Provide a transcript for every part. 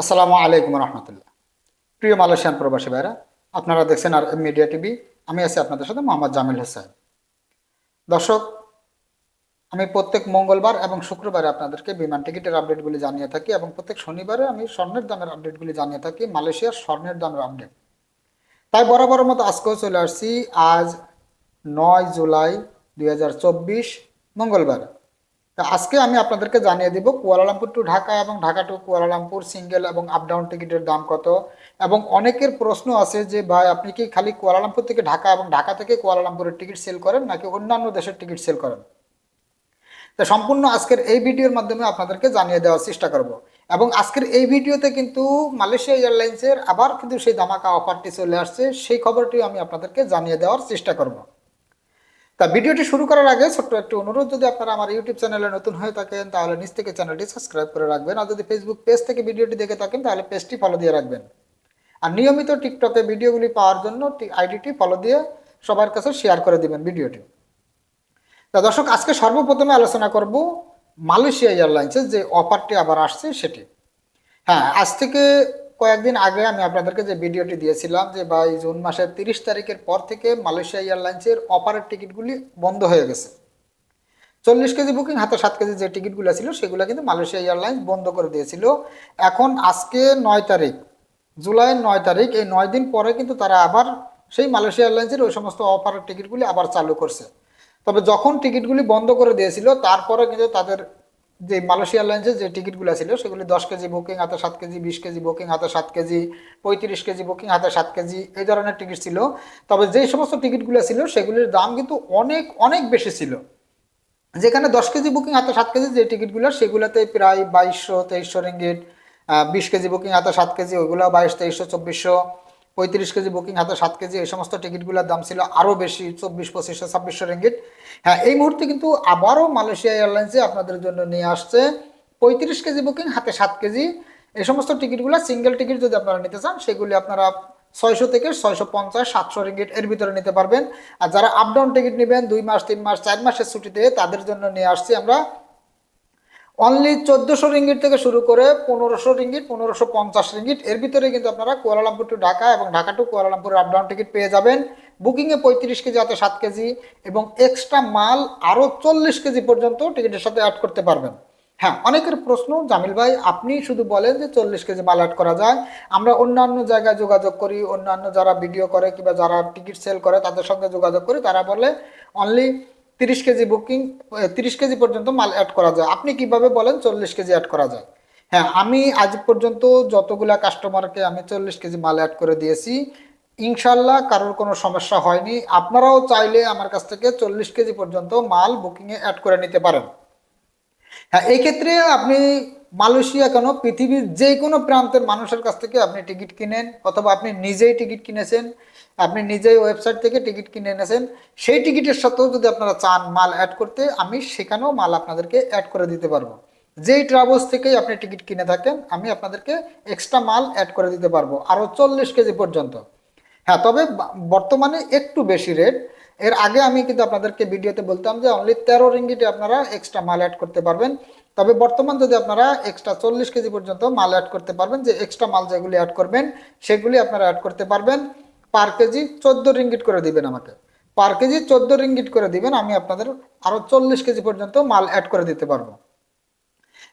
আসসালামু আলাইকুম রহমতুল্লাহ। প্রিয় মালয়েশিয়ান প্রবাসী ভাইরা আপনারা দেখছেন আর মিডিয়া টিভি, আমি আছি আপনাদের সাথে মোহাম্মদ জামিল হোসেন। দর্শক, আমি প্রত্যেক মঙ্গলবার এবং শুক্রবারে আপনাদেরকে বিমান টিকিটের আপডেটগুলি জানিয়ে থাকি এবং প্রত্যেক শনিবারে আমি স্বর্ণের দামের আপডেটগুলি জানিয়ে থাকি, মালয়েশিয়ার স্বর্ণের দামের আপডেট। তাই বরাবর মতো আজকেও চলে আসছি, আজ নয় জুলাই দুই হাজার চব্বিশ, মঙ্গলবার। আজকে আমি আপনাদেরকে জানিয়ে দিব কুয়ালালামপুর টু ঢাকা এবং Dhaka to Kuala Lumpur single এবং আপ ডাউন টিকিটের দাম কত। এবং অনেকের প্রশ্ন আছে যে, ভাই, আপনি কি খালি কুয়ালালামপুর থেকে ঢাকা এবং ঢাকা থেকে কুয়ালালামপুরের টিকিট সেল করেন নাকি অন্যান্য দেশের টিকিট সেল করেন? তা সম্পূর্ণ আজকের এই ভিডিওর মাধ্যমে আপনাদেরকে জানিয়ে দেওয়ার চেষ্টা করব। এবং আজকের এই ভিডিওতে কিন্তু মালয়েশিয়া এয়ারলাইন্সের আবার কিন্তু সেই ধামাকা অফারটি চলে আসছে, সেই খবরটিও আমি আপনাদেরকে জানিয়ে দেওয়ার চেষ্টা করব। তা ভিডিওটি শুরু করার আগে ছোট্ট একটি অনুরোধ, যদি আপনারা আমার ইউটিউব চ্যানেলে নতুন হয়ে থাকেন, তাহলে নিচ থেকে চ্যানেলটি সাবস্ক্রাইব করে রাখবেন। আর যদি ফেসবুক পেজ থেকে ভিডিওটি দেখে থাকেন, তাহলে পেজটি ফলো দিয়ে রাখবেন। আর নিয়মিত টিকটকে ভিডিওগুলি পাওয়ার জন্য আইডিটি ফলো দিয়ে সবার কাছে শেয়ার করে দিবেন ভিডিওটি। তা দর্শক, আজকে সর্বপ্রথমে আলোচনা করব মালয়েশিয়া এয়ারলাইন্সের যে অফারটি আবার আসছে সেটি। হ্যাঁ আজ থেকে কয়েকদিন আগে আমি আপনাদেরকে যে ভিডিওটি দিয়েছিলাম যে ভাই জুন মাসের তিরিশ তারিখের পর থেকে মালয়েশিয়া এয়ারলাইন্সের অফারের টিকিটগুলি বন্ধ হয়ে গেছে। চল্লিশ কেজি বুকিং হাতে সাত কেজি যে টিকিটগুলো ছিল, সেগুলো কিন্তু মালয়েশিয়া এয়ারলাইন্স বন্ধ করে দিয়েছিল। এখন আজকে নয় তারিখ জুলাইয়ের নয় তারিখ, এই নয় দিন পরে কিন্তু তারা আবার সেই মালয়েশিয়া এয়ারলাইন্সের ওই সমস্ত অফারের টিকিটগুলি আবার চালু করছে। তবে যখন টিকিটগুলি বন্ধ করে দিয়েছিল, তারপরে কিন্তু তাদের যে মালয়েশিয়া এয়ারলাইন্সের যে টিকিটগুলো ছিল, সেগুলি দশ কেজি বুকিং হাতে সাত কেজি, বিশ কেজি বুকিং হাতে সাত কেজি, পঁয়ত্রিশ কেজি বুকিং হাতে সাত কেজি, এই ধরনের টিকিট ছিল। তবে যেই সমস্ত টিকিটগুলো ছিল, সেগুলির দাম কিন্তু অনেক অনেক বেশি ছিল। যেখানে দশ কেজি বুকিং হাতে সাত কেজি যে টিকিটগুলো, সেগুলোতে প্রায় বাইশশো, তেইশশো রিঙ্গিট বিশ কেজি বুকিং হাতে সাত কেজি ওইগুলো বাইশ, তেইশশো, চব্বিশশো পঁয়ত্রিশ কেজি বুকিং হাতে, সাত কেজি, এই সমস্ত টিকিটগুলোর দাম ছিল আরও বেশি, চব্বিশ পঁচিশশো ছাব্বিশশো রিঙ্গিট। হ্যাঁ এই মুহূর্তে কিন্তু আবারও মালয়েশিয়া এয়ারলাইন্সে আপনাদের জন্য নিয়ে আসছে, পঁয়ত্রিশ কেজি বুকিং হাতে, সাত কেজি। এই সমস্ত টিকিটগুলো সিঙ্গেল টিকিট যদি আপনারা নিতে চান, সেগুলি আপনারা ছয়শো থেকে ছয়শো পঞ্চাশ, সাতশো রিঙ্গিট এর ভিতরে নিতে পারবেন। আর যারা আপ ডাউন টিকিট নেবেন, দুই মাস, তিন মাস, চার মাসের ছুটিতে, তাদের জন্য নিয়ে আসছি আমরা অনলি চোদ্দোশো রিঙ্গিট থেকে শুরু করে পনেরোশো রিঙ্গিট পনেরোশো পঞ্চাশ রিঙ্গিট এর ভিতরে কিন্তু আপনারা কুয়ালালামপুর টু ঢাকা এবং Dhaka to Kuala Lumpur up down ticket পেয়ে যাবেন। বুকিংয়ে পঁয়ত্রিশ কেজি হাতে সাত কেজি এবং এক্সট্রা মাল আরও চল্লিশ কেজি পর্যন্ত টিকিটের সাথে অ্যাড করতে পারবেন। হ্যাঁ অনেকের প্রশ্ন, জামিল ভাই, আপনি শুধু বলেন যে চল্লিশ কেজি মাল অ্যাড করা যায়। আমরা অন্যান্য জায়গায় যোগাযোগ করি, অন্যান্য যারা ভিডিও করে কিংবা যারা টিকিট সেল করে, তাদের সঙ্গে যোগাযোগ করি। তারা বলে অনলি তিরিশ কেজি বুকিং তিরিশ কেজি পর্যন্ত মাল অ্যাড করা যায়। আপনি কীভাবে বলেন চল্লিশ কেজি অ্যাড করা যায়? হ্যাঁ আমি আজ পর্যন্ত যতগুলা কাস্টমারকে আমি চল্লিশ কেজি মাল অ্যাড করে দিয়েছি, ইনশাল্লাহ কারোর কোনো সমস্যা হয়নি। আপনারাও চাইলে আমার কাছ থেকে চল্লিশ কেজি পর্যন্ত মাল বুকিংয়ে অ্যাড করে নিতে পারেন। হ্যাঁ এই ক্ষেত্রে আপনি মালয়েশিয়া কেন? পৃথিবীর যে কোনো প্রান্তের মানুষের কাছ থেকে আপনি টিকিট কিনেন, অথবা আপনি নিজেই টিকিট কিনেছেন। আপনি নিজেই ওয়েবসাইট থেকে টিকিট কিনে এনেছেন, সেই টিকিটের সাথেও যদি আপনারা চান মাল অ্যাড করতে, আমি সেখানেও মাল আপনাদেরকে অ্যাড করে দিতে পারব। যেই ট্রাভেলস থেকেই আপনি টিকিট কিনে থাকেন, আমি আপনাদেরকে এক্সট্রা মাল অ্যাড করে দিতে পারব আরও চল্লিশ কেজি পর্যন্ত। হ্যাঁ তবে বর্তমানে একটু বেশি রেট এর আগে আমি কিন্তু আপনাদেরকে ভিডিওতে বলতাম যে অনলি তেরো রিঙ্গিটে আপনারা এক্সট্রা মাল অ্যাড করতে পারবেন। তবে বর্তমান যদি আপনারা এক্সট্রা চল্লিশ কেজি পর্যন্ত মাল অ্যাড করতে পারবেন, যে এক্সট্রা মাল যেগুলি অ্যাড করবেন, সেগুলি আপনারা অ্যাড করতে পারবেন। পার কেজি চোদ্দ রিঙ্গিট করে দিবেন আমাকে। পার কেজি চোদ্দ রিঙ্গিট করে দিবেন, আমি আপনাদের আরও চল্লিশ কেজি পর্যন্ত মাল অ্যাড করে দিতে পারব।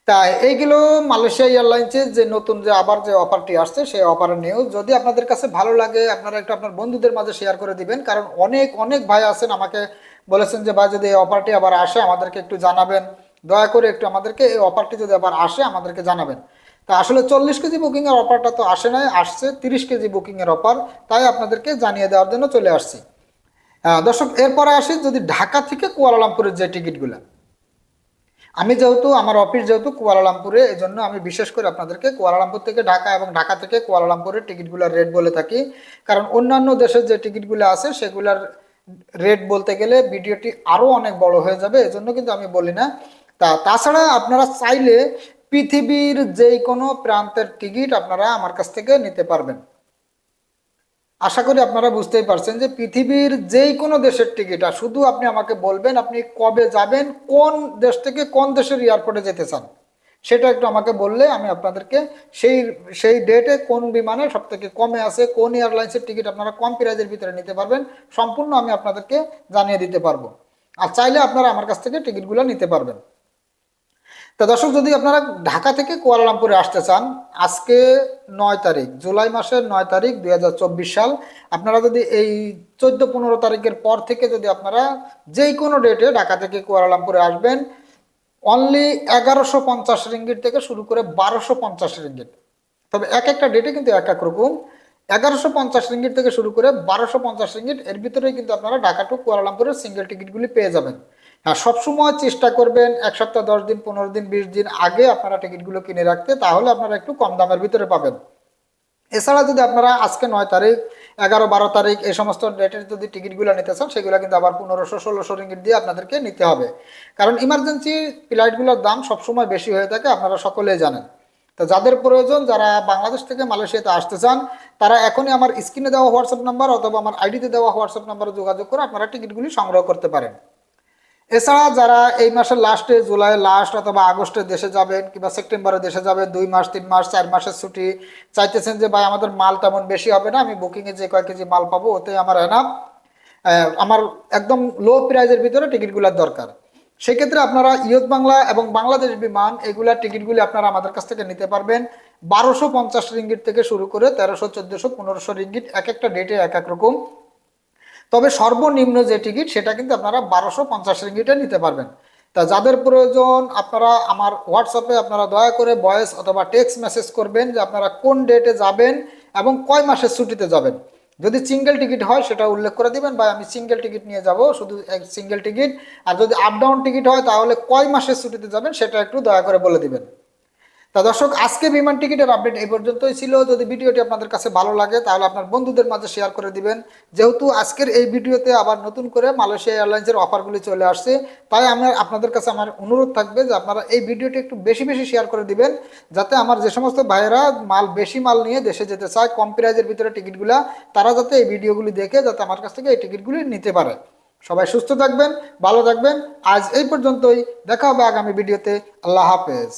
তা এইগুলো মালয়েশিয়া এয়ারলাইন্সের যে নতুন যে আবার যে অফারটি আসছে, সেই অফারের নিউজ যদি আপনাদের কাছে ভালো লাগে, আপনারা একটু আপনার বন্ধুদের মাঝে শেয়ার করে দিবেন, কারণ অনেক অনেক ভাই আছেন আমাকে বলেছেন যে, ভাই, যদি এই অফারটি আবার আসে, আমাদেরকে একটু জানাবেন। দয়া করে একটু আমাদেরকে এই অফারটি যদি আবার আসে, আমাদেরকে জানাবেন। তা আসলে চল্লিশ কেজি বুকিংয়ের অফারটা তো আসে নাই, আসছে তিরিশ কেজি বুকিংয়ের অফার তাই আপনাদেরকে জানিয়ে দেওয়ার জন্য চলে আসছি। দর্শক, এরপরে আসি যদি ঢাকা থেকে কুয়ালালামপুরের যে টিকিটগুলো। আমি যেহেতু, আমার অফিস যেহেতু কুয়ালালামপুরে এই জন্য আমি বিশেষ করে আপনাদেরকে কুয়ালালামপুর থেকে ঢাকা এবং ঢাকা থেকে কুয়ালালামপুরের টিকিটগুলোর রেট বলে থাকি। কারণ অন্যান্য দেশের যে টিকিটগুলো আছে, সেগুলোর রেট বলতে গেলে ভিডিওটি আরও অনেক বড় হয়ে যাবে, এজন্য কিন্তু আমি বলি না। তা, তাছাড়া আপনারা চাইলে পৃথিবীর যে কোনো প্রান্তের টিকিট আপনারা আমার কাছ থেকে নিতে পারবেন। আশা করি আপনারা বুঝতেই পারছেন যে পৃথিবীর যেই কোনো দেশের টিকিট, আর শুধু আপনি আমাকে বলবেন আপনি কবে যাবেন, কোন দেশ থেকে কোন দেশের এয়ারপোর্টে যেতে চান, সেটা একটু আমাকে বললে আমি আপনাদেরকে সেই সেই ডেটে কোন বিমানে সব থেকে কমে আছে, কোন এয়ারলাইন্সের টিকিট আপনারা কম প্রাইজের ভিতরে নিতে পারবেন, সম্পূর্ণ আমি আপনাদেরকে জানিয়ে দিতে পারব। আর চাইলে আপনারা আমার কাছ থেকে টিকিটগুলো নিতে পারবেন। তা দর্শক, যদি আপনারা ঢাকা থেকে কুয়ালালামপুরে আসতে চান, আজকে নয় তারিখ, জুলাই মাসের নয় তারিখ দুই হাজার চব্বিশ সাল, আপনারা যদি এই চোদ্দ পনেরো তারিখের পর থেকে যদি আপনারা যেই কোনো ডেটে ঢাকা থেকে কুয়ালালামপুরে আসবেন অনলি এগারোশো পঞ্চাশ রিঙ্গিট থেকে শুরু করে বারোশো পঞ্চাশ রিঙ্গিট তবে এক একটা ডেটে কিন্তু এক এক রকম। এগারোশো পঞ্চাশ রিঙ্গিট থেকে শুরু করে বারোশো পঞ্চাশ রিঙ্গিট এর ভিতরেই কিন্তু আপনারা ঢাকা টু কুয়ালালামপুরের সিঙ্গেল টিকিটগুলি পেয়ে যাবেন। হ্যাঁ সবসময় চেষ্টা করবেন এক সপ্তাহ, দশ দিন, পনেরো দিন, বিশ দিন আগে আপনারা টিকিটগুলো কিনে রাখতে, তাহলে আপনারা একটু কম দামের ভিতরে পাবেন। এছাড়া যদি আপনারা আজকে নয় তারিখ, এগারো, বারো তারিখ এই সমস্ত ডেটের যদি টিকিটগুলো নিতে চান, সেগুলো কিন্তু আবার পনেরোশো, ষোলোশো রিঙ্গিট দিয়ে আপনাদেরকে নিতে হবে। কারণ ইমার্জেন্সি ফ্লাইটগুলোর দাম সবসময় বেশি হয়ে থাকে, আপনারা সকলেই জানেন। তো যাদের প্রয়োজন, যারা বাংলাদেশ থেকে মালয়েশিয়াতে আসতে চান, তারা এখনই আমার স্ক্রিনে দেওয়া হোয়াটসঅ্যাপ নাম্বার অথবা আমার আইডিতে দেওয়া হোয়াটসঅ্যাপ নাম্বারে যোগাযোগ করে আপনারা টিকিটগুলি সংগ্রহ করতে পারেন। এছাড়া যারা এই মাসের লাস্টে জুলাই লাস্ট অথবা আগস্টে দেশে যাবেন কিংবা সেপ্টেম্বরে দেশে যাবেন, দুই মাস, তিন মাস, চার মাসের ছুটি, চাইতেছেন যে, ভাই, আমাদের মাল তেমন বেশি হবে না, আমি বুকিংয়ে যে কয়েক কেজি মাল পাবো ওতে আমার এনাফ আমার একদম লো প্রাইজের ভিতরে টিকিটগুলোর দরকার। সেক্ষেত্রে আপনারা ইয়ত বাংলা এবং বাংলাদেশ বিমান এগুলার টিকিটগুলি আপনারা আমাদের কাছ থেকে নিতে পারবেন বারোশো পঞ্চাশ রিঙ্গিট থেকে শুরু করে তেরোশো, চোদ্দোশো, পনেরোশো রিঙ্গিট এক একটা ডেটে এক এক রকম। তবে সর্বনিম্ন যে টিকিট, সেটা কিন্তু আপনারা বারোশো পঞ্চাশ রিঙ্গিটে নিতে পারবেন। তা যাদের প্রয়োজন, আপনারা আমার হোয়াটসঅ্যাপে আপনারা দয়া করে ভয়েস অথবা টেক্সট মেসেজ করবেন যে আপনারা কোন ডেটে যাবেন এবং কয় মাসের ছুটিতে যাবেন। যদি সিঙ্গেল টিকিট হয়, সেটা উল্লেখ করে দিবেন বা আমি সিঙ্গেল টিকিট নিয়ে যাব, শুধু সিঙ্গেল টিকিট আর যদি আপ ডাউন টিকিট হয়, তাহলে কয় মাসের ছুটিতে যাবেন, সেটা একটু দয়া করে বলে দিবেন। তা দর্শক, আজকে বিমান টিকিটের আপডেট এই পর্যন্তই ছিল। যদি ভিডিওটি আপনাদের কাছে ভালো লাগে, তাহলে আপনার বন্ধুদের মাঝে শেয়ার করে দিবেন। যেহেতু আজকের এই ভিডিওতে আবার নতুন করে মালয়েশিয়া এয়ারলাইন্সের অফারগুলি চলে আসছে, তাই আমার আপনাদের কাছে আমার অনুরোধ থাকবে যে আপনারা এই ভিডিওটি একটু বেশি বেশি শেয়ার করে দিবেন, যাতে আমার যে সমস্ত ভাইয়েরা মাল, বেশি মাল নিয়ে দেশে যেতে চায়, কম প্রাইজের ভিতরে টিকিটগুলা, তারা যাতে এই ভিডিওগুলি দেখে যাতে আমার কাছ থেকে এই টিকিটগুলি নিতে পারে। সবাই সুস্থ থাকবেন, ভালো থাকবেন। আজ এই পর্যন্তই, দেখা হবে আগামী ভিডিওতে। আল্লাহ হাফেজ।